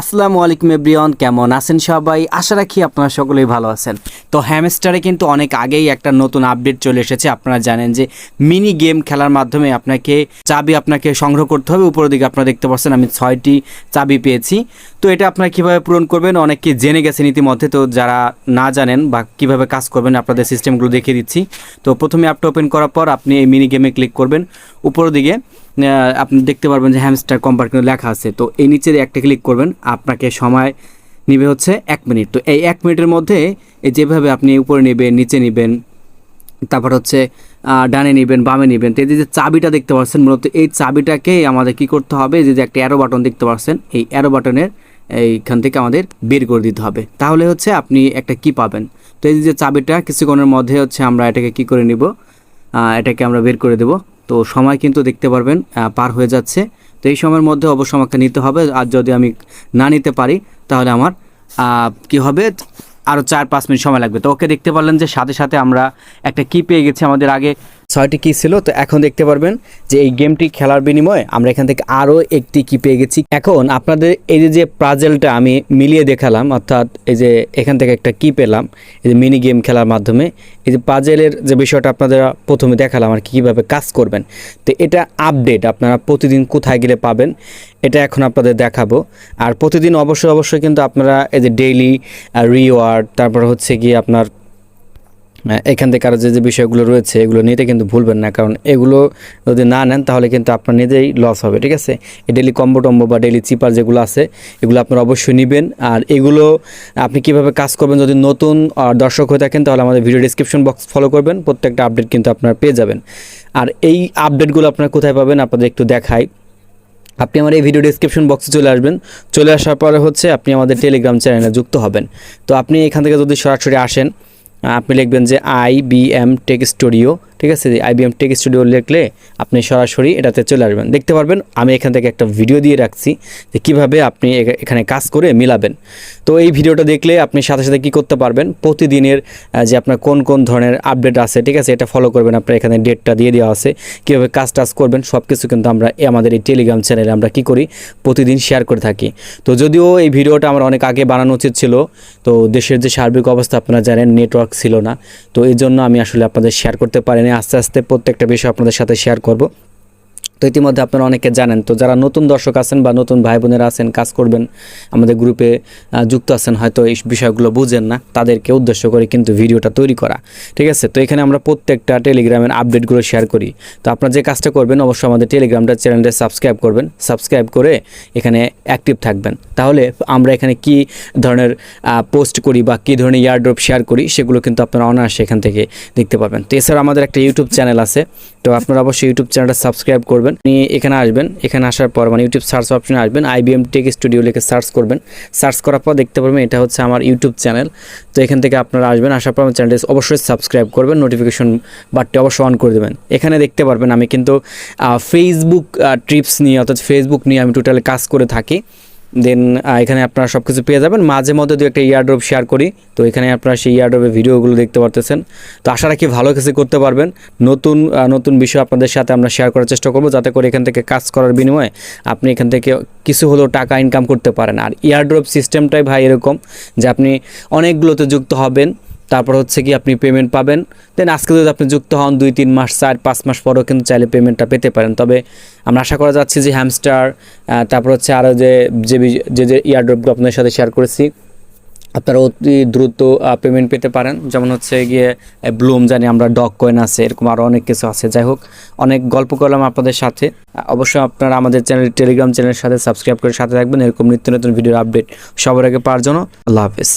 আসসালামু আলাইকুম এভরিওয়ান, কেমন আছেন সবাই? আশা রাখি আপনারা সকলেই ভালো আছেন। তো হ্যামস্টারে কিন্তু অনেক আগেই একটা নতুন আপডেট চলে এসেছে। আপনারা জানেন যে মিনি গেম খেলার মাধ্যমে আপনাকে চাবি আপনাকে সংগ্রহ করতে হবে। উপরের দিকে আপনারা দেখতে পাচ্ছেন আমি ছয়টি চাবি পেয়েছি। তো এটা আপনারা কীভাবে পূরণ করবেন? অনেকে জেনে গেছেন ইতিমধ্যে, তো যারা না জানেন বা কীভাবে কাজ করবেন, আপনাদের সিস্টেমগুলো দেখিয়ে দিচ্ছি। তো প্রথমে অ্যাপটা ওপেন করার পর আপনি এই মিনি গেমে ক্লিক করবেন। উপরের দিকে আপনি দেখতে পারবেন যে হ্যামস্টার কম্পার কিন্তু লেখা আছে। তো এই নিচের একটা ক্লিক করবেন, আপনাকে সময় নিবে হচ্ছে এক মিনিট তো এই এক মিনিটের মধ্যে এই যেভাবে আপনি উপরে নেবেন, নিচে নেবেন, তারপর হচ্ছে ডানে নেবেন, বামে নেবেন, তো এই যে চাবিটা দেখতে পাচ্ছেন, মূলত এই চাবিটাকে আমাদের কি করতে হবে যে একটা অ্যারো বাটন দেখতে পাচ্ছেন, এই অ্যারো বাটনের এইখান থেকে আমাদের বের করে দিতে হবে। তাহলে হচ্ছে আপনি একটা কি পাবেন? তো এই যে চাবিটা, কিছুক্ষণের মধ্যে হচ্ছে আমরা এটাকে কি করে নিব? এটাকে আমরা বের করে দেব। তো সময় কিন্তু দেখতে পারবেন পার হয়ে যাচ্ছে। তো এই সময়ের মধ্যে অবশ্য আমাকে নিতে হবে। আর যদি আমি না নিতে পারি, তাহলে আমার কি হবে? আরও চার পাঁচ মিনিট সময় লাগবে। তো ওকে দেখতে পারলেন যে সাথে সাথে আমরা একটা কি পেয়ে গেছি আমাদের আগে। ছয়টি কি ছিল, তো এখন দেখতে পারবেন যে এই গেমটি খেলার বিনিময়ে আমরা এখান থেকে আরও একটি কি পেয়ে গেছি। এখন আপনাদের এই যে যে পাজেলটা আমি মিলিয়ে দেখালাম, অর্থাৎ এই যে এখান থেকে একটা কি পেলাম, এই যে মিনি গেম খেলার মাধ্যমে, এই যে পাজেলের যে বিষয়টা আপনাদের প্রথমে দেখালাম আর কীভাবে কাজ করবেন। তো এটা আপডেট আপনারা প্রতিদিন কোথায় গেলে পাবেন, এটা এখন আপনাদের দেখাবো। আর প্রতিদিন অবশ্যই অবশ্যই কিন্তু আপনারা এই যে ডেইলি রিওয়ার্ড তারপর হচ্ছে গিয়ে আপনার এখান থেকে আরও যে যে বিষয়গুলো রয়েছে এগুলো নিতে কিন্তু ভুলবেন না। কারণ এগুলো যদি না নেন তাহলে কিন্তু আপনার নিজেই লস হবে ঠিক আছে? এই ডেলি কম্বো টম্বো বা ডেলি চিপার যেগুলো আছে এগুলো আপনারা অবশ্যই নেবেন। আর এগুলো আপনি কীভাবে কাজ করবেন যদি নতুন আহ, দর্শক হয়ে থাকেন তাহলে আমাদের ভিডিও ডিসক্রিপশন বক্স ফলো করবেন প্রত্যেকটা আপডেট কিন্তু আপনারা পেয়ে যাবেন। আর এই আপডেটগুলো আপনারা কোথায় পাবেন আপনাদের একটু দেখাই। আপনি আমার এই ভিডিও ডিসক্রিপশন বক্সে চলে আসবেন। চলে আসার পরে হচ্ছে আপনি আমাদের টেলিগ্রাম চ্যানেলে যুক্ত হবেন। তো আপনি এখান থেকে যদি সরাসরি আসেন আপনি লিখবেন যে I B M tech studio ঠিক আছে? I B M tech studio লিখলে আপনি সরাসরি এটাতে চলে আসবেন। দেখতে পারবেন, আমি এখান থেকে একটা ভিডিও দিয়ে রাখছি যে কীভাবে আপনি এখানে কাজ করে মিলাবেন। তো এই ভিডিওটা দেখলে আপনি সাথে সাথে কী করতে পারবেন? প্রতিদিনের যে আপনার কোন কোন ধরনের আপডেট আছে, ঠিক আছে? এটা ফলো করবেন। আপনার এখানে ডেটটা দিয়ে দেওয়া আছে। কীভাবে কাজ টাজ করবেন? সব কিছু কিন্তু আমরা আমাদের এই টেলিগ্রাম চ্যানেলে আমরা কি করি? প্রতিদিন শেয়ার করে থাকি। তো যদিও এই ভিডিওটা আমার অনেক আগে বানানো উচিত ছিল, তো দেশের যে সার্বিক অবস্থা আপনারা জানেন নেটওয়ার্ক ছিল না। তো এই জন্য আমি আসলে আপনাদের শেয়ার করতে পারিনি। আস্তে আস্তে প্রত্যেকটা বিষয় আপনাদের সাথে শেয়ার করব। তো ইতিমধ্যে আপনারা অনেকে জানেন। তো যারা নতুন দর্শক আছেন বা নতুন ভাই বোনেরা আছেন, কাজ করবেন, আমাদের গ্রুপে যুক্ত আছেন, হয়তো এই বিষয়গুলো বুঝেন না, তাদেরকে উদ্দেশ্য করে কিন্তু ভিডিওটা তৈরি করা। ঠিক আছে? তো এখানে আমরা প্রত্যেকটা টেলিগ্রামের আপডেটগুলো শেয়ার করি। তো আপনারা যে কাজটা করবেন, অবশ্যই আমাদের টেলিগ্রামটা চ্যানেলটা সাবস্ক্রাইব করবেন। সাবস্ক্রাইব করে এখানে অ্যাক্টিভ থাকবেন। তাহলে আমরা এখানে কি ধরনের পোস্ট করি বা কী ধরনের ইয়ারড্রপ শেয়ার করি, সেগুলো কিন্তু আপনারা অনায়াসে এখান থেকে দেখতে পাবেন তো এছাড়া আমাদের একটা ইউটিউব চ্যানেল আছে। তো আপনারা অবশ্যই ইউটিউব চ্যানেলটা সাবস্ক্রাইব করবেন। আপনি এখানে আসবেন, এখানে আসার পর মানে ইউটিউব সার্চ অপশনে আসবেন আইবিএম টেক স্টুডিও লিখে সার্চ করবেন। সার্চ করার পর দেখতে পারবেন এটা হচ্ছে আমার ইউটিউব চ্যানেল তো এখান থেকে আপনারা আসবেন, আসার পর আমার চ্যানেলটি অবশ্যই সাবস্ক্রাইব করবেন নোটিফিকেশন বাটটি অবশ্যই অন করে দেবেন। এখানে দেখতে পারবেন আমি কিন্তু ফেসবুক ট্রিপস নিয়ে অর্থাৎ ফেসবুক নিয়ে আমি টোটাল কাজ করে থাকি। দেন এখানে আপনারা সব কিছু পেয়ে যাবেন। মাঝে মধ্যে দু একটা ইয়ারড্রপ শেয়ার করি। তো এখানে আপনারা সেই ইয়ারড্রপের ভিডিওগুলো দেখতে পারতেছেন। তো আশা রাখি ভালো কিছু করতে পারবেন। নতুন নতুন বিষয় আপনাদের সাথে আমরা শেয়ার করার চেষ্টা করব, যাতে করে এখান থেকে কাজ করার বিনিময়ে আপনি এখান থেকে কিছু হলেও টাকা ইনকাম করতে পারেন। আর ইয়ারড্রপ সিস্টেমটাই ভাই এরকম যে আপনি অনেকগুলোতে যুক্ত হবেন। তারপর হচ্ছে কি আপনি পেমেন্ট পাবেন। দেন আজকে যদি আপনি যুক্ত হন দুই, তিন মাস, চার, পাঁচ মাস পরেও কিন্তু চাইলে পেমেন্টটা পেতে পারেন। তবে আমরা আশা করা যাচ্ছি যে হ্যামস্টার তারপর হচ্ছে আরও যে যে যে যে ইয়ারড্রপগুলো আপনাদের সাথে শেয়ার করেছি, আপনারা অতি দ্রুত পেমেন্ট পেতে পারেন। যেমন হচ্ছে গিয়ে ব্লুম জানি আমরা ডগ কয়েন আছে, এরকম আরও অনেক কিছু আছে। যাই হোক, অনেক গল্প করলাম আপনাদের সাথে। অবশ্যই আপনারা আমাদের চ্যানেল টেলিগ্রাম চ্যানেলের সাথে সাবস্ক্রাইব করে সাথে থাকবেন। এরকম নিত্য নতুন ভিডিওর আপডেট সবার আগে পাওয়ার জন্য। আল্লাহ হাফেজ।